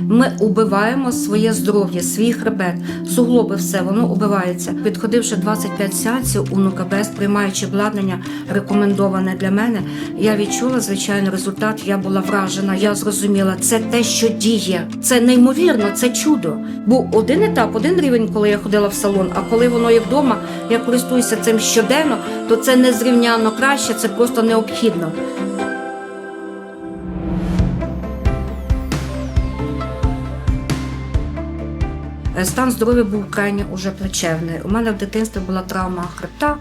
Ми убиваємо своє здоров'я, свій хребет, суглоби, все воно убивається. Підходивши 25 сеансів у Нукабест, приймаючи обладнання, рекомендоване для мене, я відчула звичайно результат. Я була вражена. Я зрозуміла, це те, що діє. Це неймовірно, це чудо. Був один етап, один рівень, коли я ходила в салон. А коли воно є вдома, я користуюся цим щоденно, то це незрівняно краще, це просто необхідно. Стан здоров'я був крайне уже плачевний. У мене в дитинстві була травма хребта,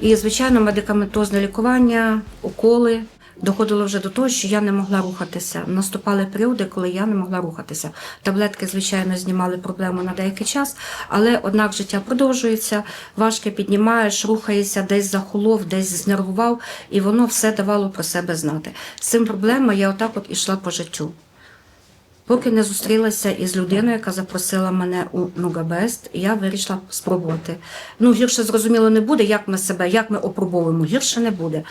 і, звичайно, медикаментозне лікування, уколи. Доходило вже до того, що я не могла рухатися. Наступали періоди, коли я не могла рухатися. Таблетки, звичайно, знімали проблему на деякий час, але однак життя продовжується, важко піднімаєш, рухаєшся, десь захолов, десь знервував, і воно все давало про себе знати. З цим проблемою я отак от ішла по життю. Поки не зустрілася із людиною, яка запросила мене у Нугабест, я вирішила спробувати. Ну, гірше зрозуміло не буде, як ми себе, як ми опробовуємо. Гірше не буде.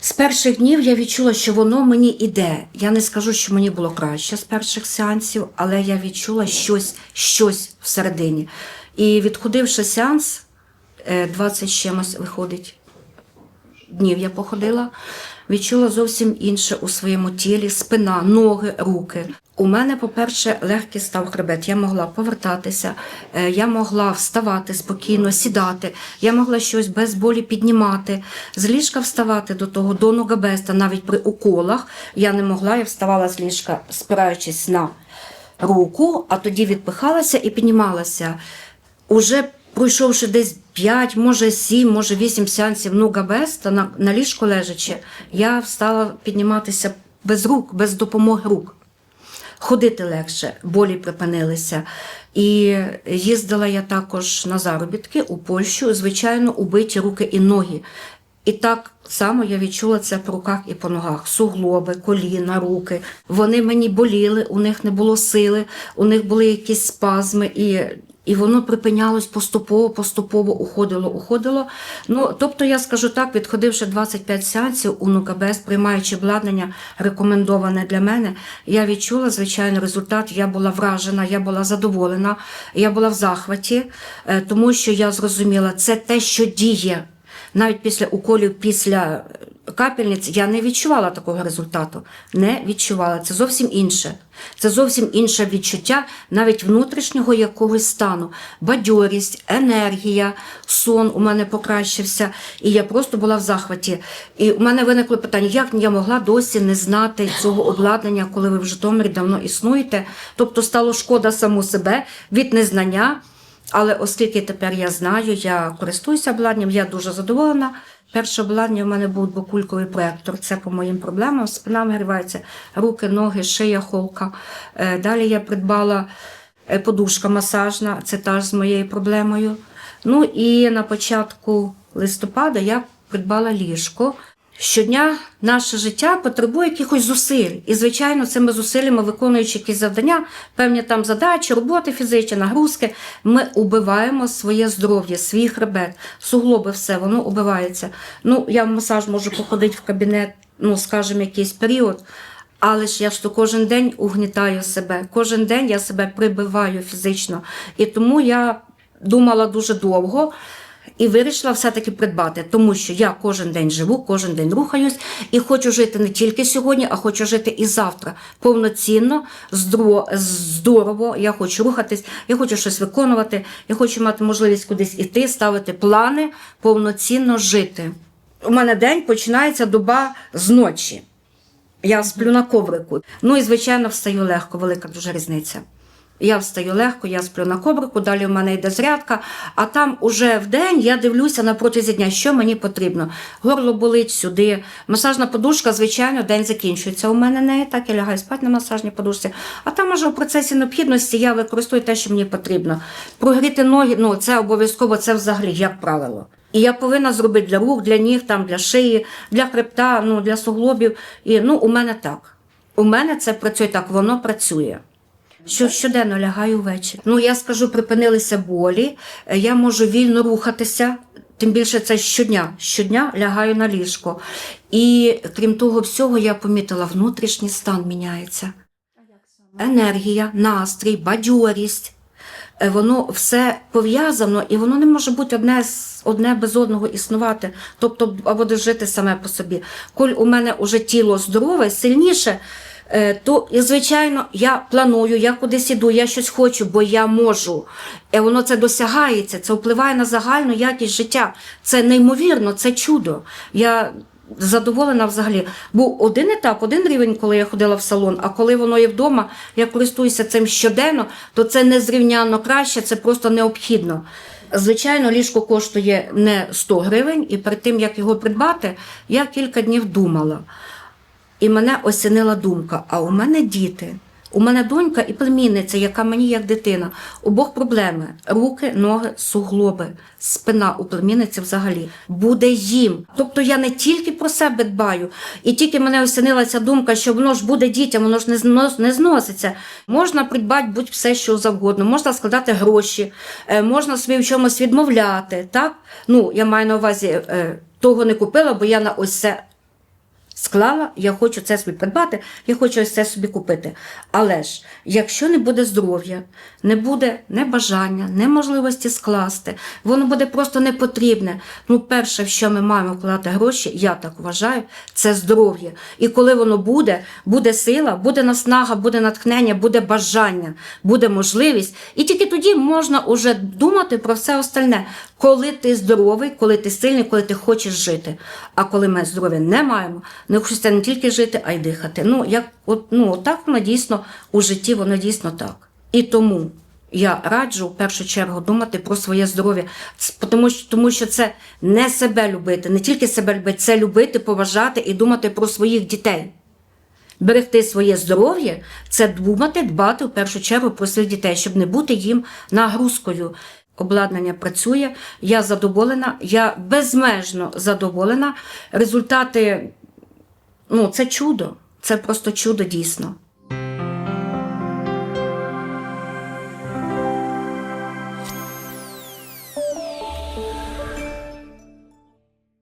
З перших днів я відчула, що воно мені іде. Я не скажу, що мені було краще з перших сеансів, але я відчула щось, щось всередині. І відходивши сеанс, е, 20 з чимось виходить днів я походила, відчула зовсім інше у своєму тілі, спина, ноги, руки. У мене, по-перше, легкий став хребет. Я могла повертатися, е, я могла вставати спокійно, сідати, я могла щось без болі піднімати, з ліжка вставати до того, до ногабеста, навіть при уколах. Я не могла, я вставала з ліжка, спираючись на руку, а тоді відпихалася і піднімалася. Уже пройшовши десь 5, може 7, може 8 сеансів нуга беста на, на ліжку лежачи, я встала підніматися без рук, без допомоги рук. Ходити легше, болі припинилися. І їздила я також на заробітки у Польщу, звичайно, убиті руки і ноги. І так само я відчула це по руках і по ногах. Суглоби, коліна, руки. Вони мені боліли, у них не було сили, у них були якісь спазми, і, і воно припинялось поступово, поступово уходило, уходило. Ну, тобто, я скажу так, відходивши 25 сеансів у НУКБС, приймаючи обладнання, рекомендоване для мене, я відчула, звичайно, результат. Я була вражена, я була задоволена, я була в захваті, е, тому що я зрозуміла, це те, що діє. Навіть після уколів, після капельниць я не відчувала такого результату. Не відчувала. Це зовсім інше. Це зовсім інше відчуття навіть внутрішнього якогось стану. Бадьорість, енергія, сон у мене покращився, і я просто була в захваті. І у мене виникло питання, як я могла досі не знати цього обладнання, коли ви в Житомирі давно існуєте. Тобто стало шкода саму себе від незнання. Але оскільки тепер я знаю, я користуюся обладнанням, я дуже задоволена. Перше обладнання в мене був двокульковий проектор. Це по моїм проблемам. Спина вигрівається, руки, ноги, шия, холка. Е, Далі я придбала е, подушка масажна, це теж з моєю проблемою. Ну і на початку листопада я придбала ліжко. Щодня наше життя потребує якихось зусиль. І, звичайно, цими зусиллями, виконуючи якісь завдання, певні там задачі, роботи фізичні, нагрузки, ми убиваємо своє здоров'я, свій хребет, суглоби, все, воно убивається. Ну, я в масаж можу походити в кабінет, ну, скажімо, якийсь період. Але ж я ж то кожен день угнітаю себе, кожен день я себе прибиваю фізично. І тому я думала дуже довго і вирішила все-таки придбати, тому що я кожен день живу, кожен день рухаюсь і хочу жити не тільки сьогодні, а хочу жити і завтра. Повноцінно, здорово. Я хочу рухатись, я хочу щось виконувати, я хочу мати можливість кудись іти, ставити плани, повноцінно жити. У мене день починається доба з ночі. Я сплю на коврику. Ну і звичайно встаю легко, велика дуже різниця. Я встаю легко, я сплю на коврику, далі в мене йде зарядка, а там уже в день я дивлюся на протязі дня, що мені потрібно. Горло болить сюди. Масажна подушка, звичайно, день закінчується. У мене неї так я лягаю спати на масажній подушці. А там уже в процесі необхідності я використовую те, що мені потрібно. Прогріти ноги, ну це обов'язково, це взагалі, як правило. І я повинна зробити для рук, для ніг, там, для шиї, для хребта, ну, для суглобів. І ну, у мене так. У мене це працює так, воно працює. Що щоденно лягаю ввечері. Ну я скажу, припинилися болі. е, Я можу вільно рухатися. Тим більше це щодня. Щодня лягаю на ліжко. І крім того всього, я помітила, внутрішній стан міняється. енергія, настрій, бадьорість. Е, Воно все пов'язано і воно не може бути одне, одне без одного існувати, тобто або жити саме по собі. Коль у мене вже тіло здорове, сильніше, то і, звичайно я планую, я кудись іду, я щось хочу, бо я можу. І воно це досягається, це впливає на загальну якість життя. Це неймовірно, це чудо. Я задоволена взагалі. Був один етап, один рівень, коли я ходила в салон, а коли воно є вдома, я користуюся цим щоденно, то це незрівнянно краще, це просто необхідно. Звичайно, ліжко коштує не 100 гривень, і перед тим, як його придбати, я кілька днів думала. І мене осінила думка: а у мене діти. У мене донька і племінниця, яка мені як дитина. Обох проблеми: руки, ноги, суглоби, спина у племінниці взагалі буде їм. Тобто я не тільки про себе дбаю, і тільки мене осінила ця думка, що воно ж буде дітям, воно ж не знос- не зноситься. Можна придбати будь все, що завгодно, можна складати гроші, е, можна собі в чомусь відмовляти. Так? Ну, я маю на увазі, е, того не купила, бо я на ось це склала, я хочу це собі придбати, я хочу ось це собі купити. Але ж, якщо не буде здоров'я, не буде не бажання, неможливості скласти, воно буде просто не потрібне. Ну, перше, в що ми маємо вкладати гроші, я так вважаю, це здоров'я. І коли воно буде, буде сила, буде наснага, буде натхнення, буде бажання, буде можливість. І тільки тоді можна уже думати про все остальне. Коли ти здоровий, коли ти сильний, коли ти хочеш жити. А коли ми здоров'я не маємо, не хочеться не тільки жити, а й дихати. Ну, як, от, ну, так воно дійсно у житті, воно дійсно так. І тому я раджу в першу чергу думати про своє здоров'я, тому що, тому що це не себе любити, не тільки себе любити, це любити, поважати і думати про своїх дітей. Берегти своє здоров'я це думати, дбати в першу чергу про своїх дітей, щоб не бути їм нагрузкою. Обладнання працює, я задоволена, я безмежно задоволена. Результати ну, це чудо, це просто чудо дійсно.